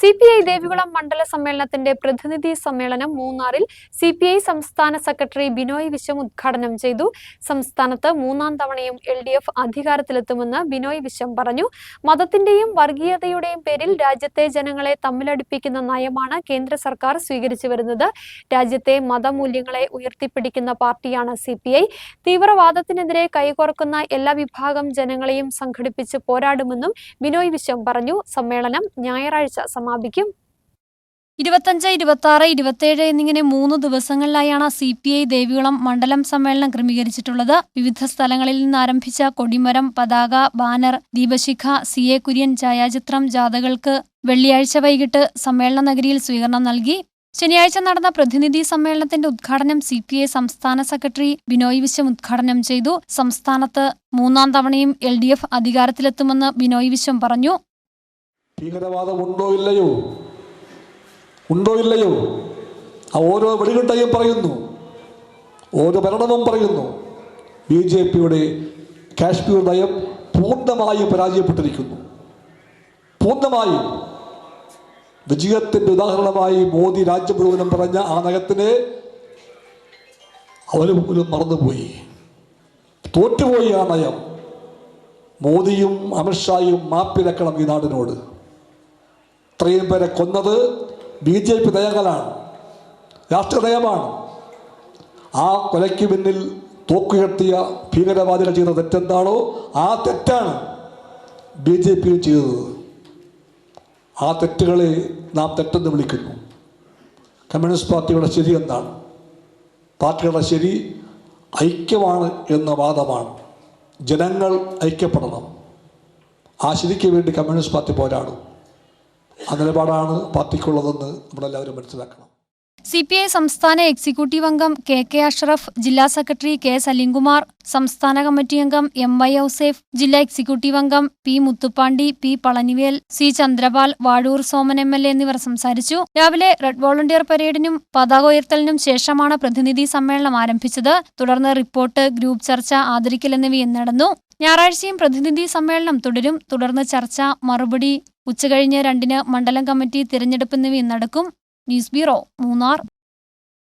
C P I Devikulam മണ്ഡല സമ്മേളനത്തിന്റെ പ്രതിനിധി സമ്മേളനം മൂന്നാറിൽ സി പി ഐ സംസ്ഥാന സെക്രട്ടറി ബിനോയ് വിശ്വം ഉദ്ഘാടനം ചെയ്തു. സംസ്ഥാനത്ത് മൂന്നാം തവണയും എൽ ഡി എഫ് അധികാരത്തിലെത്തുമെന്ന് ബിനോയ് വിശ്വം പറഞ്ഞു. മതത്തിന്റെയും വർഗീയതയുടെയും പേരിൽ രാജ്യത്തെ ജനങ്ങളെ തമ്മിലടിപ്പിക്കുന്ന നയമാണ് കേന്ദ്ര സർക്കാർ സ്വീകരിച്ചു വരുന്നത്. രാജ്യത്തെ മതമൂല്യങ്ങളെ ഉയർത്തിപ്പിടിക്കുന്ന പാർട്ടിയാണ് സി പി ഐ. തീവ്രവാദത്തിനെതിരെ കൈകോർക്കുന്ന എല്ലാ വിഭാഗം ജനങ്ങളെയും സംഘടിപ്പിച്ച് പോരാടുമെന്നും ബിനോയ് വിശ്വം പറഞ്ഞു. സമ്മേളനം ഞായറാഴ്ച സമാപിക്കും. ഇരുപത്തഞ്ച് ഇരുപത്തി ആറ് ഇരുപത്തിയേഴ് എന്നിങ്ങനെ മൂന്ന് ദിവസങ്ങളിലായാണ് സി പി ഐ ദേവികുളം മണ്ഡലം സമ്മേളനം ക്രമീകരിച്ചിട്ടുള്ളത്. വിവിധ സ്ഥലങ്ങളിൽ നിന്ന് ആരംഭിച്ച കൊടിമരം പതാക ബാനർ ദീപശിഖ സി എ കുര്യൻ ഛായാചിത്രം ജാഥകൾക്ക് വെള്ളിയാഴ്ച വൈകിട്ട് സമ്മേളന നഗരിയിൽ സ്വീകരണം നൽകി. ശനിയാഴ്ച നടന്ന പ്രതിനിധി സമ്മേളനത്തിന്റെ ഉദ്ഘാടനം സി പി ഐ സംസ്ഥാന സെക്രട്ടറി ബിനോയ് വിശ്വം ഉദ്ഘാടനം ചെയ്തു. സംസ്ഥാനത്ത് മൂന്നാം തവണയും എൽ ഡി എഫ് അധികാരത്തിലെത്തുമെന്ന് ബിനോയ് വിശ്വം പറഞ്ഞു. ഭീകരവാദം ഉണ്ടോ ഇല്ലയോ? ഉണ്ടോ ഇല്ലയോ? ആ ഓരോ വെടികെട്ടയും പറയുന്നു. ഓരോ ഭരണവും പറയുന്നു. ബി ജെ പിയുടെ കാശ്മീർ നയം പൂർണമായും പരാജയപ്പെട്ടിരിക്കുന്നു. പൂർണമായി. വിജയത്തിന്റെ ഉദാഹരണമായി മോദി രാജ്യം പറഞ്ഞ ആ നയത്തിനെ അവർ പോലും മറന്നുപോയി. തോറ്റുപോയി ആ നയം. മോദിയും അമിത്ഷായും മാപ്പിരക്കണം ഈ നാടിനോട്. ഇത്രയും പേരെ കൊന്നത് ബി ജെ പി നയങ്ങളാണ് രാഷ്ട്രീയ നയമാണ് ആ കൊലയ്ക്ക് പിന്നിൽ തോക്കുയർത്തിയ ഭീകരവാദികൾ ചെയ്ത തെറ്റെന്താണോ ആ തെറ്റാണ് ബി ജെ പി ചെയ്തത്. ആ തെറ്റുകളെ നാം തെറ്റെന്ന് വിളിക്കുന്നു. കമ്മ്യൂണിസ്റ്റ് പാർട്ടിയുടെ ശരി എന്താണ്? പാർട്ടിയുടെ ശരി ഐക്യമാണ് എന്ന വാദമാണ്. ജനങ്ങൾ ഐക്യപ്പെടണം. ആ ശരിക്ക് വേണ്ടി കമ്മ്യൂണിസ്റ്റ് പാർട്ടി പോരാടും. ആ നിലപാടാണ് പാർട്ടിക്കുള്ളതെന്ന് നമ്മളെല്ലാവരും മനസ്സിലാക്കണം. സി പി ഐ സംസ്ഥാന എക്സിക്യൂട്ടീവ് അംഗം കെ കെ അഷ്റഫ് ജില്ലാ സെക്രട്ടറി കെ സലീംകുമാർ സംസ്ഥാന കമ്മിറ്റി അംഗം എം വൈ ഔസേഫ് ജില്ലാ എക്സിക്യൂട്ടീവ് അംഗം P Muthupandi P Palanivel C Chandrapal Vazhoor Soman M L A എന്നിവർ സംസാരിച്ചു. രാവിലെ റെഡ് വോളണ്ടിയർ പരേഡിനും പതാക ഉയർത്തലിനും ശേഷമാണ് പ്രതിനിധി സമ്മേളനം ആരംഭിച്ചത്. തുടർന്ന് റിപ്പോർട്ട് ഗ്രൂപ്പ് ചർച്ച ആദരിക്കൽ എന്നിവയും നടന്നു. ഞായറാഴ്ചയും പ്രതിനിധി സമ്മേളനം തുടരും. തുടർന്ന് ചർച്ച മറുപടി ഉച്ചകഴിഞ്ഞ് രണ്ടിന് മണ്ഡലം കമ്മിറ്റി തിരഞ്ഞെടുപ്പ് എന്നിവയും നടക്കും. News bureau Munnar.